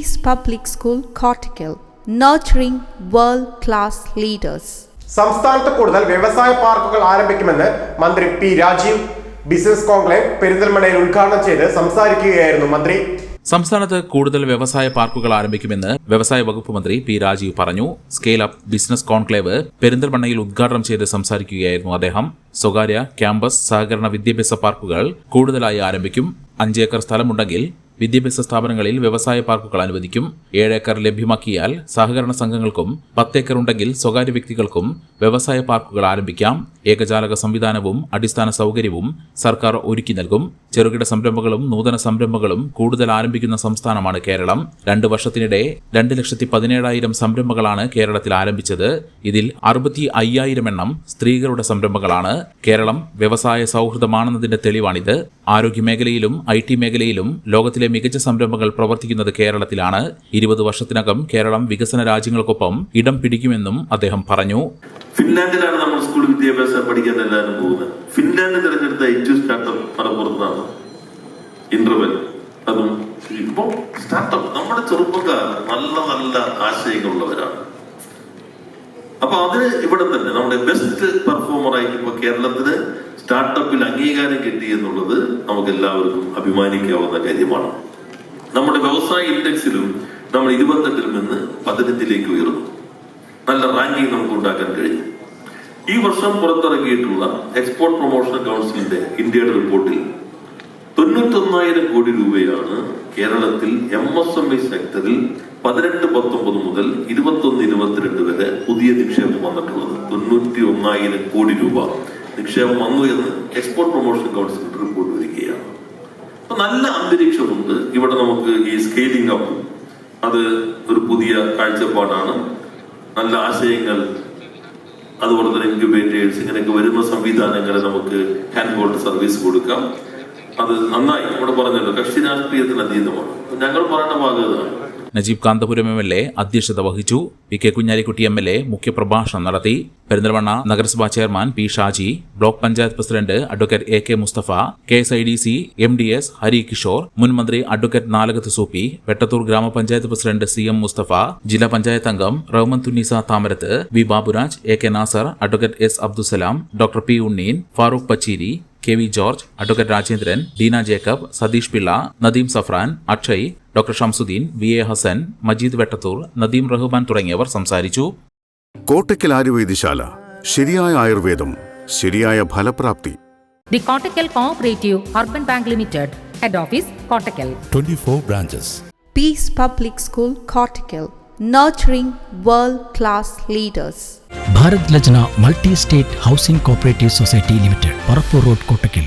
Peace Public School, Cortical, nurturing world class leaders. സംസ്ഥാനത്ത് കൂടുതൽ വ്യവസായ പാർക്കുകൾ ആരംഭിക്കുമെന്ന് മന്ത്രി പി രാജീവ്. ബിസിനസ് കോൺക്ലേവ് പെരിന്തൽമണ്ണയിൽ ഉദ്ഘാടനം ചെയ്ത് സംസാരിക്കുകയായിരുന്നു മന്ത്രി. സംസ്ഥാനത്ത് കൂടുതൽ വ്യവസായ പാർക്കുകൾ ആരംഭിക്കുമെന്ന് വ്യവസായ വകുപ്പ് മന്ത്രി പി രാജീവ് പറഞ്ഞു. സ്കെയിൽ അപ്പ് ബിസിനസ് കോൺക്ലേവ് പെരിന്തൽമണ്ണയിൽ ഉദ്ഘാടനം ചെയ്ത് സംസാരിക്കുകയായിരുന്നു അദ്ദേഹം. സ്വകാര്യ ക്യാമ്പസ് സഹകരണ വിദ്യാഭ്യാസ പാർക്കുകൾ കൂടുതലായി ആരംഭിക്കും. അഞ്ചേക്കർ സ്ഥലമുണ്ടെങ്കിൽ വിദ്യാഭ്യാസ സ്ഥാപനങ്ങളിൽ വ്യവസായ പാർക്കുകൾ അനുവദിക്കും. ഏഴേക്കർ ലഭ്യമാക്കിയാൽ സഹകരണ സംഘങ്ങൾക്കും പത്തേക്കർ ഉണ്ടെങ്കിൽ സ്വകാര്യ വ്യക്തികൾക്കും വ്യവസായ പാർക്കുകൾ ആരംഭിക്കാം. ഏകജാലക സംവിധാനവും അടിസ്ഥാന സൗകര്യവും സർക്കാർ ഒരുക്കി നൽകും. ചെറുകിട സംരംഭങ്ങളും നൂതന സംരംഭങ്ങളും കൂടുതൽ ആരംഭിക്കുന്ന സംസ്ഥാനമാണ് കേരളം. രണ്ടു വർഷത്തിനിടെ രണ്ട് ലക്ഷത്തി പതിനേഴായിരം സംരംഭങ്ങളാണ് കേരളത്തിൽ ആരംഭിച്ചത്. ഇതിൽ അറുപത്തി അയ്യായിരം എണ്ണം സ്ത്രീകളുടെ സംരംഭങ്ങളാണ്. കേരളം വ്യവസായ സൗഹൃദമാണെന്നതിന്റെ തെളിവാണിത്. ആരോഗ്യ മേഖലയിലും ഐ ടി മേഖലയിലും ലോകത്തിലെ മികച്ച സംരംഭങ്ങൾ പ്രവർത്തിക്കുന്നത് കേരളത്തിലാണ്. ഇരുപത് വർഷത്തിനകം കേരളം വികസന രാജ്യങ്ങൾക്കൊപ്പം ഇടം പിടിക്കുമെന്നും അദ്ദേഹം പറഞ്ഞു. ഫിൻലാൻഡിലാണ് നമ്മൾ സ്കൂൾ വിദ്യാഭ്യാസം പഠിക്കാൻ എല്ലാവരും പോകുന്നത്. ഫിൻലാൻഡ് തിരഞ്ഞെടുത്ത ഏറ്റവും സ്റ്റാർട്ടപ്പ് മലപ്പുറത്താണ് ഇന്റർവെൽ അതും ഇപ്പൊ സ്റ്റാർട്ടപ്പ് നമ്മുടെ ചെറുപ്പക്കാർ നല്ല നല്ല ആശയങ്ങളുള്ളവരാണ്. അപ്പൊ അതിന് ഇവിടെ തന്നെ നമ്മുടെ ബെസ്റ്റ് പെർഫോമറായി ഇപ്പൊ കേരളത്തിന് സ്റ്റാർട്ടപ്പിൽ അംഗീകാരം കിട്ടി എന്നുള്ളത് നമുക്ക് എല്ലാവർക്കും അഭിമാനിക്കാവുന്ന കാര്യമാണ്. നമ്മുടെ വ്യവസായ ഇൻഡെക്സിലും നമ്മൾ ഇരുപത്തെട്ടിൽ നിന്ന് പതിനെട്ടിലേക്ക് ഉയർന്നു. നല്ല റാങ്കിങ് നമുക്ക് ഉണ്ടാക്കാൻ കഴിഞ്ഞു. ഈ വർഷം പുറത്തിറക്കിയിട്ടുള്ള എക്സ്പോർട്ട് പ്രൊമോഷൻ കൗൺസിലിന്റെ ഇന്ത്യയുടെ റിപ്പോർട്ടിൽ തൊണ്ണൂറ്റൊന്നായിരം കോടി രൂപയാണ് കേരളത്തിൽ എം എസ് എം ഇ സെക്ടറിൽ പതിനെട്ട് പത്തൊമ്പത് മുതൽ ഇരുപത്തൊന്ന് ഇരുപത്തിരണ്ട് വരെ പുതിയ നിക്ഷേപം വന്നിട്ടുള്ളത്. തൊണ്ണൂറ്റി ഒന്നായിരം കോടി രൂപ നിക്ഷേപം വന്നു എന്ന് എക്സ്പോർട്ട് പ്രൊമോഷൻ കൗൺസിൽ റിപ്പോർട്ട് വരികയാണ്. അപ്പൊ നല്ല അന്തരീക്ഷമുണ്ട്. ഇവിടെ നമുക്ക് ഈ സ്കെയിലിംഗ് അപ്പ് അത് ഒരു പുതിയ കാഴ്ചപ്പാടാണ്. നല്ല ആശയങ്ങൾ അതുപോലെ തന്നെ ഇൻക്യുബേറ്റേഴ്സ് ഇങ്ങനെയൊക്കെ വരുന്ന സംവിധാനങ്ങളെ നമുക്ക് ഹാൻഡ് ഹോൾഡ് സർവീസ് കൊടുക്കാം. അത് നന്നായി ഇവിടെ പറഞ്ഞല്ലോ കക്ഷി രാഷ്ട്രീയത്തിന് അതീതമാണ് ഞങ്ങൾ പറയുന്ന ഭാഗം Najeeb Kanthapuram M L A അധ്യക്ഷത വഹിച്ചു. P K Kunhalikutty M L A മുഖ്യപ്രഭാഷണം നടത്തി. പെരിന്തൽമണ്ണ നഗരസഭാ chairman P Shaji block panchayat president advocate A K Mustafa K S I D C M D S Hari Kishore മുൻ മന്ത്രി advocate Nalakath Soopy Vettathur ഗ്രാമപഞ്ചായത്ത് president C M Mustafa ജില്ലാ പഞ്ചായത്ത് അംഗം Rahmathunnisa Thamarath V Baburaj A K Nasar advocate S Abdussalam doctor P Unneen Farooq Pacheeri K V George advocate Rajendran Deena Jacob Satheesh Pillai Nadeem Safran Akshay doctor Shamsuddin V A Hasan Majeed Vettathur Nadeem Rahman തുടങ്ങിയവർ സംസാരിച്ചു. കോട്ടയ്ക്കൽ ആയുർവേദശാല ശരിയായ ആയുർവേദം ശരിയായ ഫലപ്രാപ്തി. The Kottakkal urban bank limited head office twenty 24 branches. Peace public school Cortical, nurturing world class leaders. Lajna multi state housing cooperative society limited Parappur road Kottakkal